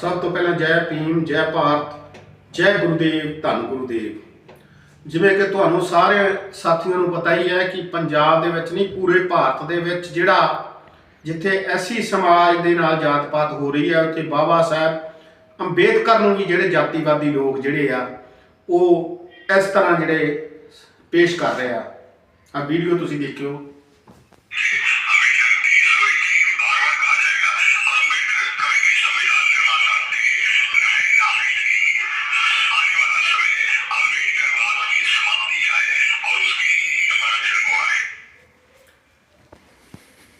ਸਭ ਤੋਂ ਪਹਿਲਾਂ ਜੈ ਭੀਮ, ਜੈ ਭਾਰਤ, ਜੈ ਗੁਰੂਦੇਵ, ਧੰਨ ਗੁਰੂਦੇਵ। ਜਿਵੇਂ ਕਿ ਤੁਹਾਨੂੰ ਸਾਰੇ ਸਾਥੀਆਂ ਨੂੰ ਪਤਾ ਹੀ ਹੈ ਕਿ ਪੰਜਾਬ ਦੇ ਵਿੱਚ ਨਹੀਂ, ਪੂਰੇ ਭਾਰਤ ਦੇ ਵਿੱਚ ਜਿਹੜਾ ਜਿੱਥੇ ਐਸੀ ਸਮਾਜ ਦੇ ਨਾਲ ਜਾਤ-ਪਾਤ ਹੋ ਰਹੀ ਹੈ, ਉੱਥੇ ਬਾਬਾ ਸਾਹਿਬ ਅੰਬੇਦਕਰ ਨੂੰ ਵੀ ਜਿਹੜੇ ਜਾਤੀਵਾਦੀ ਲੋਕ ਜਿਹੜੇ ਆ, ਉਹ ਇਸ ਤਰ੍ਹਾਂ ਜਿਹੜੇ ਪੇਸ਼ ਕਰ ਰਹੇ ਆ। ਆ ਵੀਡੀਓ ਤੁਸੀਂ ਦੇਖਿਓ।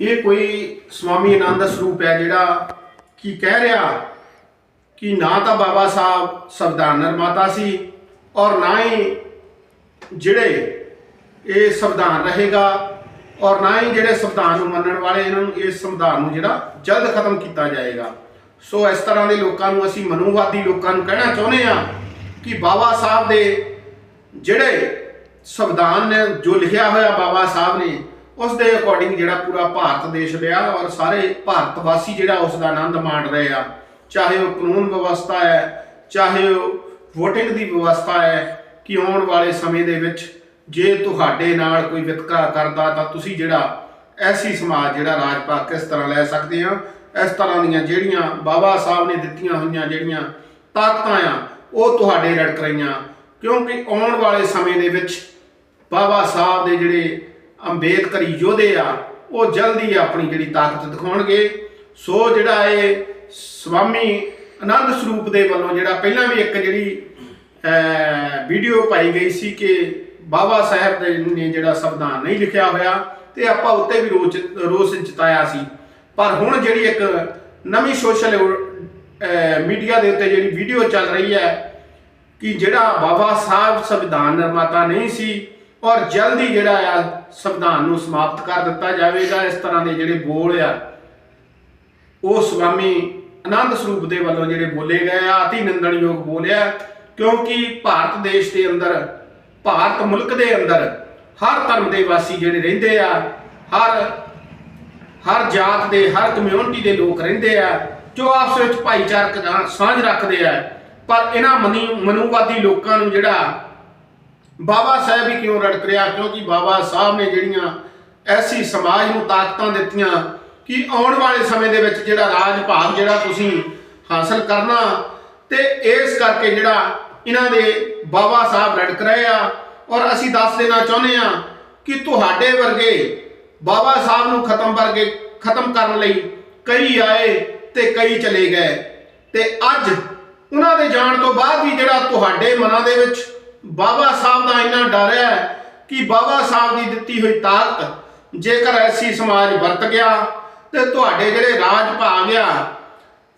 ਇਹ ਕੋਈ ਸਵਾਮੀ ਆਨੰਦ ਸਰੂਪ ਹੈ ਜਿਹੜਾ ਕੀ ਕਹਿ ਰਿਹਾ ਕਿ ਨਾ ਤਾਂ ਬਾਬਾ ਸਾਹਿਬ ਸੰਵਿਧਾਨ ਨਿਰਮਾਤਾ ਸੀ ਔਰ ਨਾ ਹੀ ਜਿਹੜੇ ਇਹ ਸੰਵਿਧਾਨ ਰਹੇਗਾ ਔਰ ਨਾ ਹੀ ਜਿਹੜੇ ਸੰਵਿਧਾਨ ਨੂੰ ਮੰਨਣ ਵਾਲੇ ਇਹਨਾਂ ਨੂੰ ਇਸ ਸੰਵਿਧਾਨ ਨੂੰ ਜਿਹੜਾ ਜਲਦ ਖਤਮ ਕੀਤਾ ਜਾਏਗਾ। ਸੋ ਇਸ ਤਰ੍ਹਾਂ ਦੇ ਲੋਕਾਂ ਨੂੰ ਅਸੀਂ ਮਨੂਵਾਦੀ ਲੋਕਾਂ ਨੂੰ ਕਹਿਣਾ ਚਾਹੁੰਦੇ ਆ ਕਿ ਬਾਬਾ ਸਾਹਿਬ ਦੇ ਜਿਹੜੇ ਸੰਵਿਧਾਨ ਨੇ, ਜੋ ਲਿਖਿਆ ਹੋਇਆ ਬਾਬਾ ਸਾਹਿਬ ਨੇ ਉਸ ਦੇ ਅਕੋਰਡਿੰਗ ਜਿਹੜਾ ਪੂਰਾ ਭਾਰਤ ਦੇਸ਼ ਲਿਆ ਔਰ ਸਾਰੇ ਭਾਰਤ ਵਾਸੀ ਜਿਹੜਾ ਉਸ ਦਾ ਆਨੰਦ ਮਾਣ ਰਹੇ ਆ। ਚਾਹੇ ਉਹ ਕਾਨੂੰਨ ਵਿਵਸਥਾ ਹੈ, ਚਾਹੇ ਉਹ VOTING ਦੀ ਵਿਵਸਥਾ ਹੈ, ਕਿ ਆਉਣ ਵਾਲੇ ਸਮੇਂ ਦੇ ਵਿੱਚ ਜੇ ਤੁਹਾਡੇ ਨਾਲ ਕੋਈ ਵਿਤਕਰਾ ਕਰਦਾ ਤਾਂ ਤੁਸੀਂ ਜਿਹੜਾ ਐਸੀ ਸਮਾਜ, ਜਿਹੜਾ ਰਾਜਪਾ ਕਿਸ ਤਰ੍ਹਾਂ ਲੈ ਸਕਦੇ ਆ? ਇਸ ਤਰ੍ਹਾਂ ਦੀਆਂ ਜਿਹੜੀਆਂ ਬਾਬਾ ਸਾਹਿਬ ਨੇ ਦਿੱਤੀਆਂ ਹੋਈਆਂ ਜਿਹੜੀਆਂ ਤਾਕਤਾਂ ਆ, ਉਹ ਤੁਹਾਡੇ ਰੜਕ ਰਹੀਆਂ। ਕਿਉਂਕਿ ਆਉਣ ਵਾਲੇ ਸਮੇਂ ਦੇ ਵਿੱਚ ਬਾਬਾ ਸਾਹਿਬ ਦੇ ਜਿਹੜੇ ਅੰਬੇਦਕਰੀ ਯੋਧੇ ਆ, ਉਹ ਜਲਦੀ ਆਪਣੀ ਜਿਹੜੀ ਤਾਕਤ ਦਿਖਾਉਣਗੇ। ਸੋ ਜਿਹੜਾ ਇਹ ਸਵਾਮੀ ਆਨੰਦ ਸਰੂਪ ਦੇ ਵੱਲੋਂ ਜਿਹੜਾ ਪਹਿਲਾਂ ਵੀ ਇੱਕ ਜਿਹੜੀ ਵੀਡੀਓ ਪਾਈ ਗਈ ਸੀ ਕਿ ਬਾਬਾ ਸਾਹਿਬ ਦੇ ਨੇ ਜਿਹੜਾ ਸੰਵਿਧਾਨ ਨਹੀਂ ਲਿਖਿਆ ਹੋਇਆ ਤੇ ਆਪਾਂ ਉੱਤੇ ਵੀ ਰੋਚ, ਰੋਸ ਜਤਾਇਆ ਸੀ। ਪਰ ਹੁਣ ਜਿਹੜੀ ਇੱਕ ਨਵੀਂ ਸੋਸ਼ਲ ਮੀਡੀਆ ਦੇ ਉੱਤੇ ਜਿਹੜੀ ਵੀਡੀਓ ਚੱਲ ਰਹੀ ਹੈ ਕਿ ਜਿਹੜਾ ਬਾਬਾ ਸਾਹਿਬ ਸੰਵਿਧਾਨ ਨਿਰਮਾਤਾ ਨਹੀਂ ਸੀ ਔਰ ਜਲਦੀ ਜਿਹੜਾ ਆ ਸੰਵਿਧਾਨ ਨੂੰ ਸਮਾਪਤ ਕਰ ਦਿੱਤਾ ਜਾਵੇਗਾ। ਇਸ ਤਰ੍ਹਾਂ ਦੇ ਜਿਹੜੇ ਬੋਲ ਆ, ਉਹ ਸਵਾਮੀ ਆਨੰਦ ਸਰੂਪ ਦੇ ਵੱਲੋਂ ਜਿਹੜੇ ਬੋਲੇ ਗਏ ਆ, ਅਤੀ ਨਿੰਦਣਯੋਗ ਬੋਲਿਆ, ਕਿਉਂਕਿ ਭਾਰਤ ਦੇਸ਼ ਦੇ ਅੰਦਰ, ਭਾਰਤ ਮੁਲਕ ਦੇ ਅੰਦਰ ਹਰ ਧਰਮ ਦੇ ਵਾਸੀ ਜਿਹੜੇ ਰਹਿੰਦੇ ਆ, ਹਰ ਹਰ ਜਾਤ ਦੇ, ਹਰ ਕਮਿਊਨਿਟੀ ਦੇ ਲੋਕ ਰਹਿੰਦੇ ਆ, ਜੋ ਆਪਸ ਵਿੱਚ ਭਾਈਚਾਰਕ ਸਾਂਝ ਰੱਖਦੇ ਆ। ਪਰ ਇਹਨਾਂ ਮਨੀ, ਮਨੂਵਾਦੀ ਲੋਕਾਂ ਨੂੰ ਜਿਹੜਾ ਬਾਬਾ ਸਾਹਿਬ ਹੀ ਕਿਉਂ ਰੜਕ ਰਿਹਾ? ਕਿਉਂਕਿ ਬਾਬਾ ਸਾਹਿਬ ਨੇ ਜਿਹੜੀਆਂ ਐਸੀ ਸਮਾਜ ਨੂੰ ਤਾਕਤਾਂ ਦਿੱਤੀਆਂ ਕਿ ਆਉਣ ਵਾਲੇ ਸਮੇਂ ਦੇ ਵਿੱਚ ਜਿਹੜਾ ਰਾਜ ਭਾਗ ਜਿਹੜਾ ਤੁਸੀਂ ਹਾਸਲ ਕਰਨਾ ਤੇ ਇਸ ਕਰਕੇ ਜਿਹੜਾ ਇਹਨਾਂ ਦੇ ਬਾਬਾ ਸਾਹਿਬ ਰੜਕ ਰਹੇ ਆ। ਔਰ ਅਸੀਂ ਦੱਸ ਦੇਣਾ ਚਾਹੁੰਦੇ ਆ ਕਿ ਤੁਹਾਡੇ ਵਰਗੇ ਬਾਬਾ ਸਾਹਿਬ ਨੂੰ ਖਤਮ ਵਰਗੇ ਖਤਮ ਕਰਨ ਲਈ ਕਈ ਆਏ ਤੇ ਕਈ ਚਲੇ ਗਏ। ਤੇ ਅੱਜ ਉਹਨਾਂ ਦੇ ਜਾਣ ਤੋਂ ਬਾਅਦ ਵੀ ਜਿਹੜਾ ਤੁਹਾਡੇ ਮਨਾਂ ਦੇ ਵਿੱਚ ਬਾਬਾ ਸਾਹਿਬ ਦਾ ਇੰਨਾ ਡਰ ਹੈ ਕਿ ਬਾਬਾ ਸਾਹਿਬ ਦੀ ਦਿੱਤੀ ਹੋਈ ਤਾਕਤ ਜੇਕਰ ਐਸੀ ਸਮਾਜ ਵਰਤ ਗਿਆ ਤੇ ਤੁਹਾਡੇ ਜਿਹੜੇ ਰਾਜ ਭਾਗ ਆ,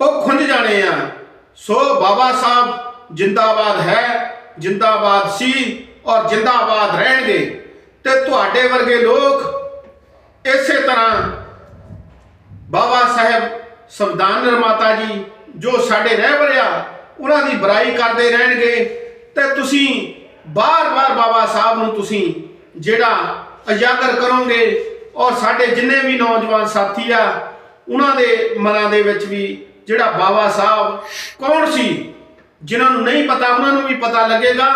ਉਹ ਖੁੰਝ ਜਾਣੇ ਆ। ਸੋ ਬਾਬਾ ਸਾਹਿਬ ਜਿੰਦਾਬਾਦ ਹੈ, ਜਿੰਦਾਬਾਦ ਸੀ ਔਰ ਜਿੰਦਾਬਾਦ ਰਹਿਣਗੇ ਤੇ ਤੁਹਾਡੇ ਵਰਗੇ ਲੋਕ ਇਸੇ ਤਰ੍ਹਾਂ ਬਾਬਾ ਸਾਹਿਬ ਸੰਵਿਧਾਨ ਨਿਰਮਾਤਾ ਜੀ ਜੋ ਸਾਡੇ ਰਹਿਬਰ ਆ ਉਹਨਾਂ ਦੀ ਬੁਰਾਈ ਕਰਦੇ ਰਹਿਣਗੇ। ਤੇ ਤੁਸੀਂ ਬਾਰ-ਬਾਰ ਬਾਬਾ ਸਾਹਿਬ ਨੂੰ ਤੁਸੀਂ ਜਿਹੜਾ ਉਜਾਗਰ ਕਰੋਗੇ ਔਰ ਸਾਡੇ ਜਿੰਨੇ ਵੀ ਨੌਜਵਾਨ ਸਾਥੀ ਆ, ਉਹਨਾਂ ਦੇ ਮਨਾਂ ਦੇ ਵਿੱਚ ਵੀ ਜਿਹੜਾ ਬਾਬਾ ਸਾਹਿਬ ਕੌਣ ਸੀ, ਜਿਨ੍ਹਾਂ ਨੂੰ ਨਹੀਂ ਪਤਾ, ਉਹਨਾਂ ਨੂੰ ਵੀ ਪਤਾ ਲੱਗੇਗਾ।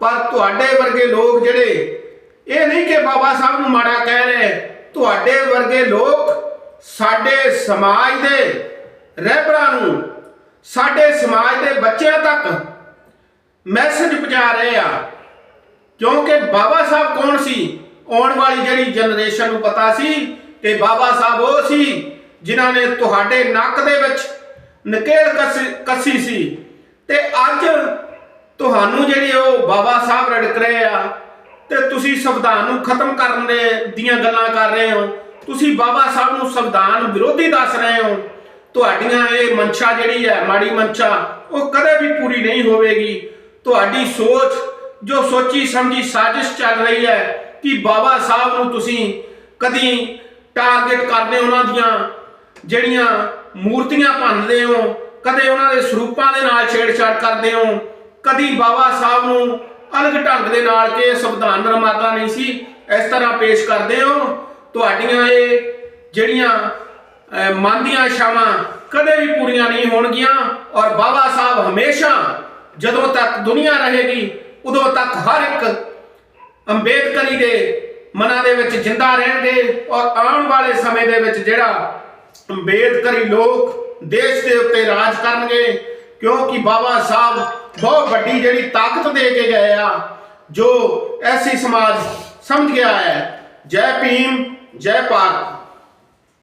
ਪਰ ਤੁਹਾਡੇ ਵਰਗੇ ਲੋਕ ਜਿਹੜੇ, ਇਹ ਨਹੀਂ ਕਿ ਬਾਬਾ ਸਾਹਿਬ ਨੂੰ ਮਾੜਾ ਕਹਿ ਰਹੇ, ਤੁਹਾਡੇ ਵਰਗੇ ਲੋਕ ਸਾਡੇ ਸਮਾਜ ਦੇ ਰਹਿਬਰਾਂ ਨੂੰ, ਸਾਡੇ ਸਮਾਜ ਦੇ ਬੱਚਿਆਂ ਤੱਕ ਮੈਸੇਜ ਪਹੁੰਚਾ ਰਹੇ ਆ। ਕਿਉਂਕਿ ਬਾਬਾ ਸਾਹਿਬ ਕੌਣ ਸੀ? ਆਉਣ ਵਾਲੀ ਜਿਹੜੀ ਜਨਰੇਸ਼ਨ ਨੂੰ ਪਤਾ ਸੀ ਕਿ ਬਾਬਾ ਸਾਹਿਬ ਉਹ ਸੀ ਜਿਨ੍ਹਾਂ ਨੇ ਤੁਹਾਡੇ ਨੱਕ ਦੇ ਵਿੱਚ ਨਕੇਲ ਕੱਸ- ਕੱਸੀ ਸੀ। ਤੇ ਅੱਜ ਤੁਹਾਨੂੰ ਜਿਹੜੇ ਉਹ ਬਾਬਾ ਸਾਹਿਬ ਰੜਕ ਰਹੇ ਆ ਤੇ ਤੁਸੀਂ ਸੰਵਿਧਾਨ ਨੂੰ ਖਤਮ ਕਰਨ ਦੇ ਦੀਆਂ ਗੱਲਾਂ ਕਰ ਰਹੇ ਹੋ। ਤੁਸੀਂ ਬਾਬਾ ਸਾਹਿਬ ਨੂੰ ਸੰਵਿਧਾਨ ਵਿਰੋਧੀ ਦੱਸ ਰਹੇ ਹੋ। ਤੁਹਾਡੀਆਂ ਇਹ ਮਨਸ਼ਾ ਜਿਹੜੀ ਹੈ, ਮਾੜੀ ਮਨਸ਼ਾ ਉਹ ਕਦੇ ਵੀ ਪੂਰੀ ਨਹੀਂ ਹੋਵੇਗੀ। ਤੁਹਾਡੀ ਸੋਚ, ਜੋ ਸੋਚੀ ਸਮਝੀ ਸਾਜ਼ਿਸ਼ ਚੱਲ ਰਹੀ ਹੈ ਕਿ ਬਾਬਾ ਸਾਹਿਬ ਨੂੰ ਤੁਸੀਂ ਕਦੀ ਟਾਰਗੇਟ ਕਰਦੇ ਹੋ ਉਹਨਾਂ ਦੀਆਂ, ਜਿਹੜੀਆਂ ਮੂਰਤੀਆਂ ਭੰਨਦੇ ਹੋ, ਕਦੇ ਉਹਨਾਂ ਦੇ ਸਰੂਪਾਂ ਦੇ ਨਾਲ ਛੇੜਛਾੜ ਕਰਦੇ ਹੋ, ਕਦੀ ਬਾਬਾ ਸਾਹਿਬ ਨੂੰ ਅਲੱਗ ਢੰਗ ਦੇ ਨਾਲ ਕਿ ਇਹ ਸੰਵਿਧਾਨ ਨਿਰਮਾਤਾ ਨਹੀਂ ਸੀ, ਇਸ ਤਰ੍ਹਾਂ ਪੇਸ਼ ਕਰਦੇ ਹੋ? ਤੁਹਾਡੀਆਂ ਇਹ ਜਿਹੜੀਆਂ ਮਨ ਦੀਆਂ ਇਛਾਵਾਂ ਕਦੇ ਵੀ ਪੂਰੀਆਂ ਨਹੀਂ ਹੋਣਗੀਆਂ ਔਰ ਬਾਬਾ ਸਾਹਿਬ ਹਮੇਸ਼ਾ ਜਦੋਂ ਤੱਕ ਦੁਨੀਆ ਰਹੇਗੀ, ਉਦੋਂ ਤੱਕ ਹਰ ਇੱਕ ਅੰਬੇਦਕਰੀ ਦੇ ਮਨਾਂ ਦੇ ਵਿੱਚ ਜਿੰਦਾ ਰਹਿਣਗੇ ਔਰ ਆਉਣ ਵਾਲੇ ਸਮੇਂ ਦੇ ਵਿੱਚ ਜਿਹੜਾ ਅੰਬੇਦਕਰੀ ਲੋਕ ਦੇਸ਼ ਦੇ ਉੱਤੇ ਰਾਜ ਕਰਨਗੇ, ਕਿਉਂਕਿ ਬਾਬਾ ਸਾਹਿਬ ਬਹੁਤ ਵੱਡੀ ਜਿਹੜੀ ਤਾਕਤ ਦੇ ਕੇ ਗਏ ਆ, ਜੋ ਐਸੀ ਸਮਾਜ ਸਮਝ ਗਿਆ ਹੈ। ਜੈ ਭੀਮ, ਜੈ ਭਾਰਤ।